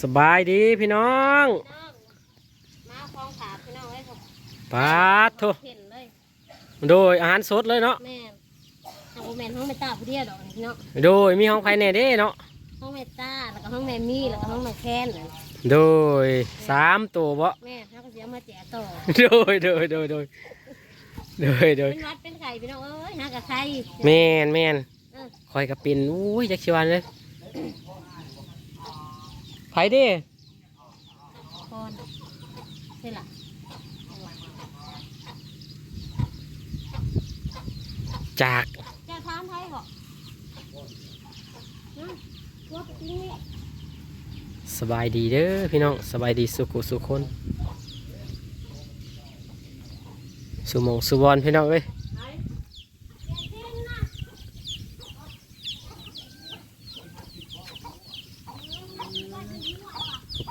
สบายดีพี่น้องน้องมาคลองขาพี่น้องไว้ครับปาดโทเห็นเลยโดยอาหารสดเลยเนาะแม่ทางโอแมนห้องเมตาผู้เดียวดอกนี่พี่น้องโดยมีห้องภายในเด้เนาะห้องเมตาแล้วก็ห้องแมมี่แล้วก็ห้องแมแคนนั่นโดยสามตัวบ่แม่ถ้าก็เสียมาแจกต่อโดยโดยโดยโดยโดยโดยเป็นวัดเป็นไข่พี่น้องเอ้ยหากระไข่แมนแมนเออคอยกับปินอุ้ยจักชิวันเลย ไผเด้คอนใช่ล่ะจากจะทานไทยเหรอนะตัวจริงนี่สบายดีเด้อพี่น้องสบายดีสุขุสุขคนสุหมองสุบอนพี่น้องเอ้ย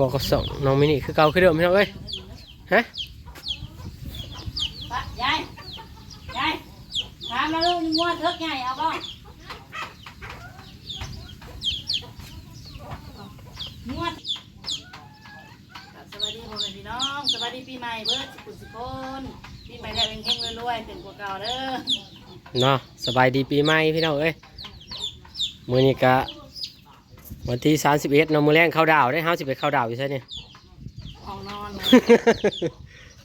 พอกับสองน้องมินิคือเก่าคือเดิมพี่น้องเอ้ยฮะปะยายยายถามแล้วลูกนี่ม้วนเทิกใหญ่เอาบ่ม้วนครับสวัสดีพ่อแม่พี่น้องสวัสดีปีใหม่เบิร์ดสุขุมสุขคนปีใหม่แล้วเฮงๆรวยๆเป็นกว่าเก่าเด้อเนาะสบายดีปีใหม่พี่น้องเอ้ยมื้อนี้ก็ วันที่31เนาะมื้อแรงเข้าดาวได้เฮาสิไปเข้าดาวอยู่ไสเนี่ยห้องนอน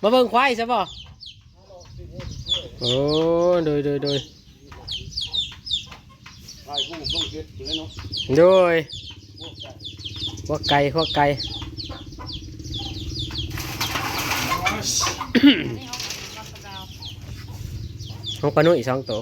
มาเบิ่งควายซะบ่โอ้โดยโดยโดยโดยพวกไก่พวกไก่นี่ห้องนอนกับเราของปลานุ่ยสองตัว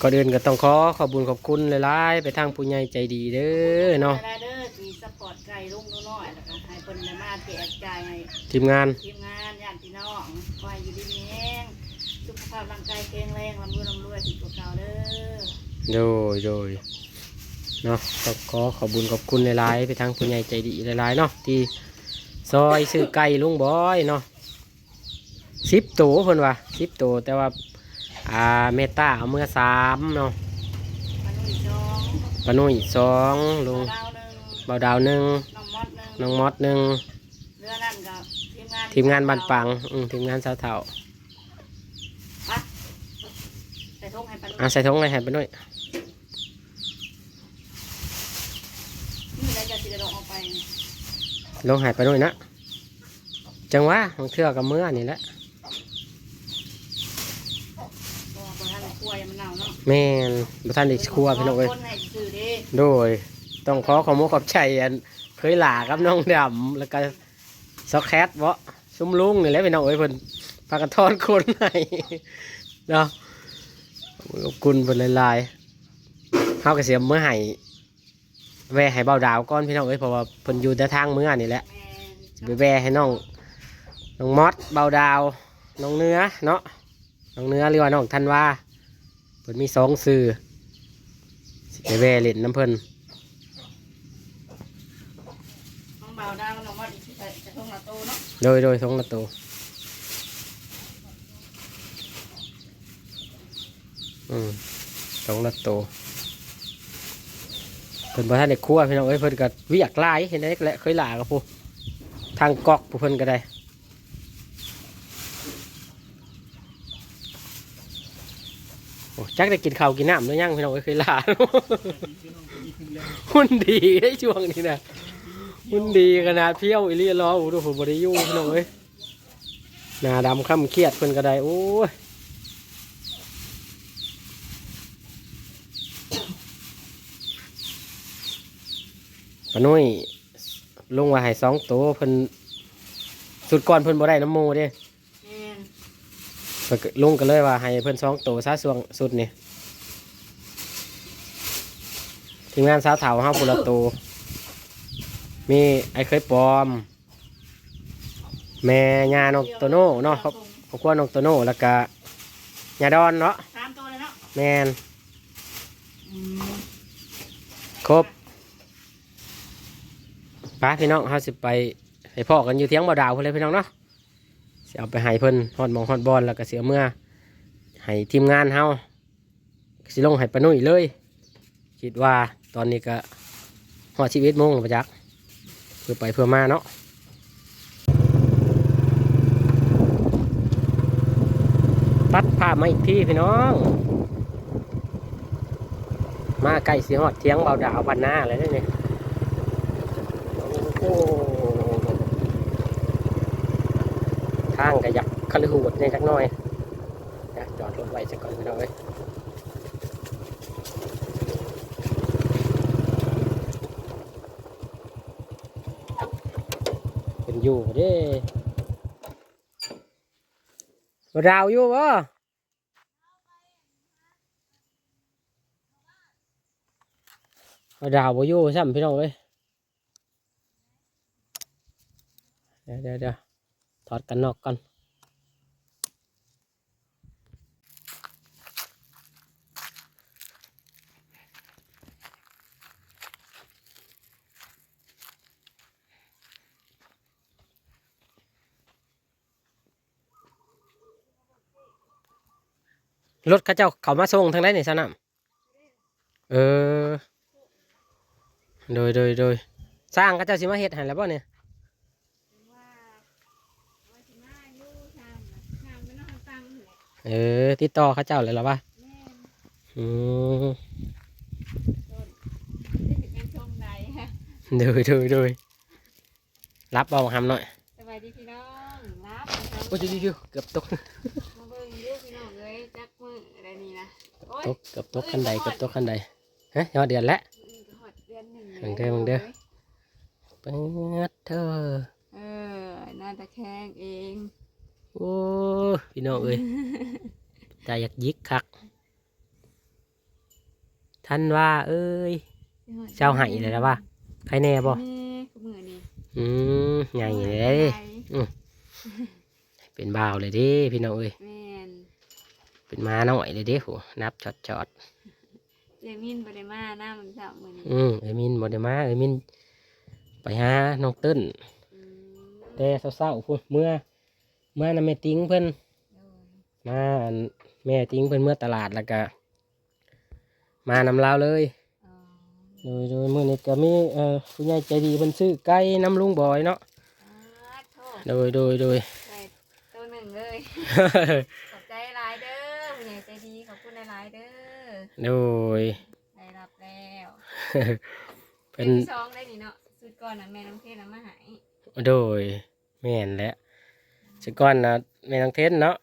ก่อนอื่นก็ต้องขอขอบคุญขอบคุณหลายๆไปทางผู้ใหญ่ใจดีเด้อเนาะเวลาเด้อมีสปอร์ตไก่ลุงน้อยๆแล้วก็ให้เพิ่นได้มาแจกจ่ายให้ทีมงานทีมงานญาติพี่น้องคอยอยู่ดีมีแห้งสุขภาพร่างกายแข็งแรงลำรวยลำรวยถึงตัวเก่าเด้อโดยโดยเนาะต้องขอขอบคุญขอบคุณหลายๆไปทางผู้ใหญ่ใจดีหลายๆเนาะที่ซอยซื้อไก่ลุงบอยเนาะสิบตัวเพิ่นว่าสิบตัวแต่ว่า อ่าเมตตาเอาเมื่อสามเนาะมันนุ่ยจองปานุ่ยสองลุงดาวหนึ่งเบาดาวหนึ่งน้องมอดหนึ่งน้องมอดหนึ่งเรือนั่นกับทีมงานทีมงานบันปังอืมทีมงานสาวเถ่าไปใส่ทงให้ปันอะใส่ถุงเลยให้ไปด้วยนี่แล้วจะสิได้ลงออกไปนี่ลงใหายไปด้วยนะจังหวะของเทือกับเมื่อนี่แหละ ตัวบนท่านกลัวอย่ามันเน่าเนาะ แม่นบุท่านอีกครัวพี่น้องเอ้ยคนให้ซื้อเด้โดย ต้องขอขอบมุกขอบใจอันเคยหลากับน้องดำแล้วก็ซอกแคทเวะซุ้มลุงนี่แหละพี่น้องเอ้ยเพิ่นพากันทอนคนให้เนาะขอบคุณเพิ่นหลายๆเฮาก็เสียเมื่อให้แวะให้เบาดาวก่อนพี่น้องเอ้ยเพราะว่าเพิ่นอยู่แต่ทางเมื่อนี่แหละแม่นไปแวะให้น้องน้องมอสเบาดาวน้องเนื้อเนาะน้องเนื้อหรือว่าน้องทันว่าเพิ่นมีสองสื่อสิไปแวะเล่นน้ำเพิ่นน้องเบาดาวน้องมอดอีกใส่ใส่ทงละโตเนาะโดยโดยทรงละตัวอืมสองละตัวเพิ่นบ่ทันได้ครัวพี่น้องเอ้ยเพิ่นก็เวิยกหลายเห็นได้แหละเคยหลากับผู้ทางกอกผู้เพิ่นก็ได้โอ้ จักได้กินข้าวกินน้ำหรือยังพี่น้องเอ้ยเคยหลาหุ่นดีได้ช่วงนี้นะหุ่นดีขนาดเพี้ยวอิเลียล้อโอ้โหผมบริยูพี่น้องเอ้ยหน้าดำข้ามเครียดเพิ่นก็ได้โอ้ยปนุ่ยลงว่าให้สองตัวเพิ่นสุดก่อนเพิ่นบ่ได้น้ำมูเด้ ลุงก็เลยว่าให้เพิ่นสองตัวซะส่วงสุดนี่ทีมงานสาวเถาห้าปุระตูมีไอ้เคยปลอม แม่ยานกโตโน่เนาะครอบครอบครัวนกโตโน่แล้วก็ยาดอนเนาะสามตัวเลยเนาะแมนอืมครบป้าพี่น้องเขาสิไปให้พ่อกันอยู่เทียงบ่าวดาวเพื่อนเลยพี่น้องเนาะสิ เอาไปให้เพิ่นฮอดมองฮอดบอลแล้วก็เสียเมื่อให้ทีมงานเฮาสิลงให้ปนุ่ยเลย คิดว่าตอนนี้ก็หอดชีวิตมงประจักเพื่อไปเพื่อมาเนาะตัดภาพมาอีกที่พี่น้อง มาใกล้สีหอดเทียงเบาดาววันหน้าเลยเนี่ยโอ้ ทางก็อยากคลือหูดเนี่ยจักหน่อยนะจอดรถไว้สักก่อนพี่น้องเอ้ยเป็นอยู่เด้ดาวอยู่บ่ดาวบ่อยู่ซ้ำพี่น้องเอ้ยเดี๋ยวเดี๋ยว ถอดกันนอกก่อนรถข้าเจ้าเขามาส่งทางไหนนี่สนามเออ โดยโดยโดยสร้างข้าเจ้าสิมาเฮ็ดให้แล้วบ่เนี่ย ว่าว่าสิมาอยู่ทางทางไม่นอนฟัง เลยเออ ติดต่อเข้าเจ้าเลยหรอวะแม่อืมได้ถึงการชมใดฮะโดยโดยโดยรับเบาหำหน่อยสบายดีพี่น้องรับโอ้ยชิวๆเกือบตกมาเบิ่งดูพี่น้องเลยจักมืออะไรนี่นะโอ้ยตกเกือบตกขั้นใดเกือบตกขั้นใดฮะยอดเดือนแล้วอืมหอดเดือนหนึ่งมึงเด้อมึงเด้อเปิดเธอเออน่าตะแคงเอง โอ้ยพี่น้องเอ้ยตาอยากยิกคักท่านว่า เอ้ยเจ้าให้เลยนะวะใครแน่บ่นี่คือมือนี่อืมใหญ่เลยเด้เป็นบ่าวเลยเดิพี่น้องเอ้ยแม่นเป็นมาหน่อยเลยเด้โหนับจอดจอดเจมินบริมาหน้ามันเสามือนี้ๆอืมเอ้ยมินบ่ได้มาเอ้ยมิน ไปหาน้องเติ้นอืมแต่เศร้าๆพุ่นเมื่อ เมื่อนำแม่ติ้งเพิ่นโดยมาอันแม่ติ้งเพิ่นเมื่อตลาดแล้วก็มานำลาวเลยอ๋อโดยโดยมื้อนี้ก็มีเอ่อผู้ใหญ่ใจดีเพิ่นซื้อไก่น้ำลุงบอยเนาะอ่าโทษโดยโดยโดยใส่ตัวหนึ่งเลยขอบใจหลายเด้อผู้ใหญ่ใจดีขอบคุณหลายๆเด้อโดยได้รับแล้วเพิ่เป็นนที่สองได้นี่เนาะสุดก่อนนะแม่น้องเทศนะมาใหายโดยแม่นแหละ สก่อนนะแม่นางเทนเนาะ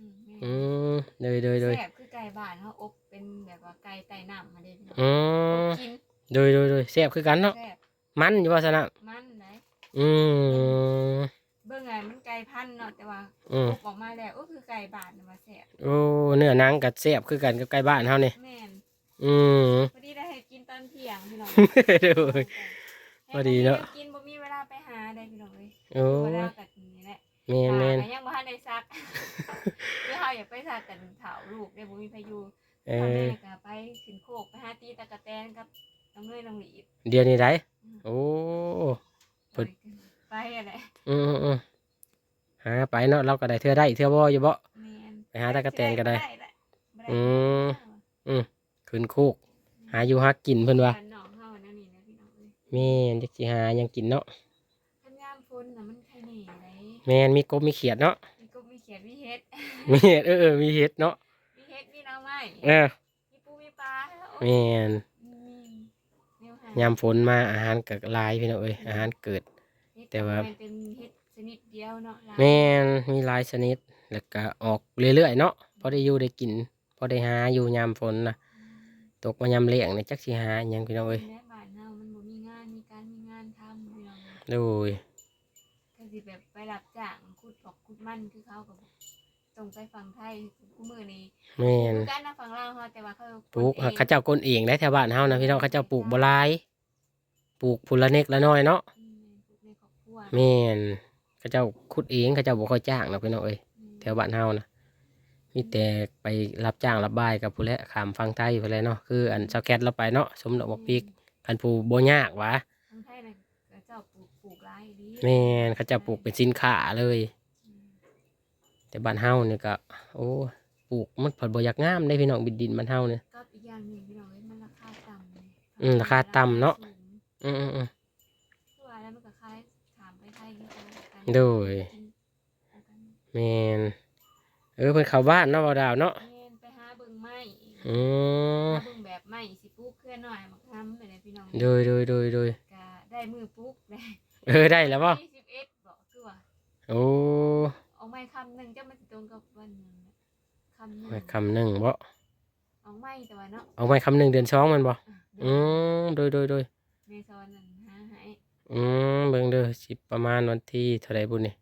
อืมอืมโดยโดยโดยแซ่บคือไก่บ้านเขาอบเป็นแบบว่าไก่ไต่น้ำมาเด้พี่น้องอืมกินโดยโดยโดยแซ่บคือกันเนาะแซ่บมันอยู่ว่าซะนะมันไหนอืมเบิ่งไงมันไก่พันธุ์เนาะแต่ว่าอืมอบออกมาแล้วก็คือไก่บ้านน่ะมาแซ่บโอ้เนื้อหนังกับแซ่บคือกันกับไก่บ้านเฮานี่แม่นอืม พอดีได้ให้กินตอนเที่ยงพี่น้องโดยพอดีเนาะ ให้กินบ่มีเวลาไปหาได้พี่น้องเลยโอ้เวลากันี่ แหละแม่นแม่นอ่ายังบ่ทันได้ซักเดี๋ยวเฮาอย่าไปซักกันเฒ่าลูกได้บ่มีพายุเอทำอได้ก็ไปขึ้นโคกไปหาตีตะกะแตนกับน้องเนยน้องหลีดเดี๋ยวนี้ได้โอ้ เพิ่น ไปอะไรอืมอืมอืมหาไปเนาะเราก็ได้เทื่อได้เทื่อบ่อยู่บ่ แม่นไปหาตะกะแตนก็ได้แหละบ่ได้อืม ขึ้นคุกหาอยู่หากินเพิ่นว่าบ้านน้องเฮานั่นนี่นะพี่น้องเอ้ย แม่นจักสิหาหยังกินเนาะ คันยามฝนน่ะมันไข่แหน่ได แม่นมีกบมีเขียดเนาะมีกบมีเขียดมีเฮ็ดมีเห็ดเออเออมีเห็ดเนาะมีเฮ็ดมีหน้ำไม้เออมีปูมีปลาโอ้ยแม่นมีแนวหายามฝนมาอาหารก็หลายพี่น้องเอ้ยอาหารเกิดเฮ็ดแต่ว่ามันเป็นเฮ็ดชนิดเดียวเนาะหลายแม่นมีหลายชนิดแล้วก็ออกเรื่อยๆเนาะพอได้อยู่ได้กินพอได้หาอยู่ยามฝนนะตกมายามเลี้ยงนี่จักสิหาหยังพี่น้องเอ้ยแม่บ้านเฮามันบ่มีงานมีการมีงานทำพี่น้องเอ้ยโดยก็ สิแบบไปรับจ้างขุดออกขุดมันคือเขากับตรงไปฝั่งไทยกูมือนี้แม่นคือการนะฝั่งลาวเขาแต่ว่าเขาปลูกเองเขาเจ้าก้นเองได้แถวบ้านเฮานะพี่น้องเขาเจ้าปลูกบ่หลายปลูกพุละเน็กละน้อยเนาะอืมปลูกในครอบครัวแม่นเขาเจ้าขุดเองเขาเจ้าบ่ค่อยจ้างนะพี่น้องเอ้ยอืมแถวบ้านเฮานะมีแต่ไปรับจ้างรับบายกับผู้และขามฟังไทยผู้และเนาะคืออันชาวแคทเราไปเนาะสมดอกบักปีกคันผู้บ่ยากหวะทางไทยนะายดีแม่นเขาจะปลูกเป็นสินค้าเลยอืมแต่บ้านเฮานี่ก็ โอ้ปลูกมันผลบ่อยากงามได้พี่น้องบิดดินบ้านเฮาเนี่ยก็อีกอย่างหนึ่งพี่น้องเอ้ยมันราคาต่ำอืมราคาต่ำเนาะ อืมอืมอืม ตัวแล้วมันก็คล้ายถามไปคล้ายกันโดย แมนเออเพิ่นเข้าบ้านเนาะบ่าวดาวเนาะแม่นไปหาเบิ่งไม้อืมหาเบิ่งแบบไม้สิปลูกเคลื่อนหน่อยมาทำไปเลยพี่น้อง โดยโดยโดยโดยก็ได้มือปลูกได้ เออได้แล้วบ่ยี่สิบเอ็ดบอกคือว่าโอ้เอาไม้คำหนึ่งจะมาสิตรงกับวันหนึ่งน่ะคำหนึ่งไม่คำหนึ่งบ่เอาไม้แต่ว่าเนาะเอาไว้คำหนึ่งเดือนสองแมันบ่อะอืมโดยโดยโดยเมซอนนั่นหาให้อืมเบิ่งเด้อสิประมาณวันที่เท่าใดบุญนี่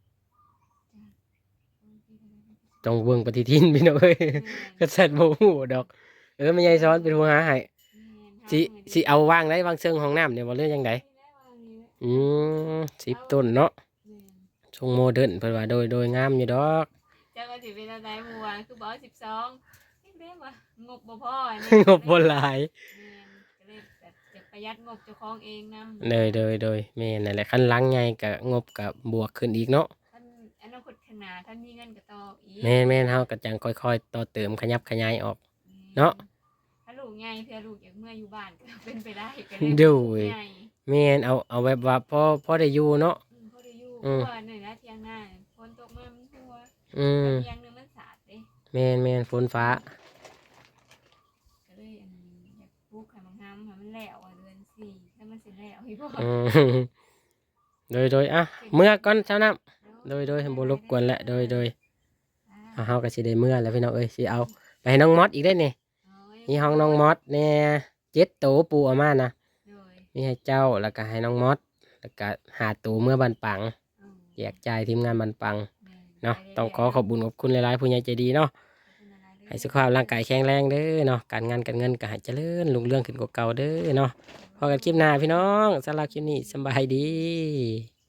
ต้องเบิ่งปฏิทินพี่น้องเอ้ยก็สัตว์บ่ฮู้ดอก เออแม่ยายสอนเป็นผู้หาให้สิสิเอาวางได้วางเชิงห้องน้ำเนี่ยบ่เรื่องจังได อืมสิบต้นเนาะทรงโมเดิร์นเพิ่นว่าโดยโดยงามอยู่ดอกเจ้าก็สิเป็นอะไรมัวคือบอกสิบสองนี่เรียกว่างบบ่พองบบ่หลายก็เลยแบบจะประหยัดงบเจ้าของเองนำโดยโดยโดยแม่นั่นแหละคันหลังใหญ่ก็งบก็บวกขึ้นอีกเนาะท่านอนาคตข้างหน้าท่านมีเงินก็ต่ออีกแม่นแม่นเฮาก็จังค่อยๆ ต่อเติมขยับขยายออก เนาะถ้าลูกใหญ่เพื่อลูกอยากเมื่ออยู่บ้านก็เป็นไปได้ก็โดยใหญ่ แม่นเอาเอาแบบว่าพอพอได้อยู่เนาะ อืมพอได้อยู่อืมเพราะว่าหนึ่งนะเที่ยงหน้าฝนตกมามันทั่วอืมเที่ยงหนึงมันสาดเด้แม่นแม่นฝนฟ้า ก็เลยอันอยากปลูกไข่มังงามให้มันแล้วอะเดือนสี่ถ้ามันเสร็จแล้วพี่พ่ออืมโดยโดยอะเมื่อก่อนเช้าน้ำโดยโดยบ่รบกวนและโดยโดยเอาเฮาก็สิได้เมื่อแล้วพี่น้องเอ้ยสิเอา ไปให้น้องมอสอีกได้นี่นี่ห้องน้องมอสแน่เจ็ดโตปูเอามานะโดย มีให้เจ้าแล้วก็ให้น้องมอสแล้วก็หาตูเมื่อบันปังอืมแจกจ่ายทีมงานบันปังแม่เนาะไปรื่ยๆต้องขอขอบคุญขอบคุณหลายๆผู้ใหญ่ใจดีเนาะขอบคุณอะไรเด้อให้สุขภาพร่างกายแข็งแรงเด้อเนาะการงานการเงินก็ให้เจริญรุ่งเรืองขึ้นกว่าเก่าเด้อเนาะพอกันคลิปหน้าพี่น้องสำหรับคลิปนี้สำบายดี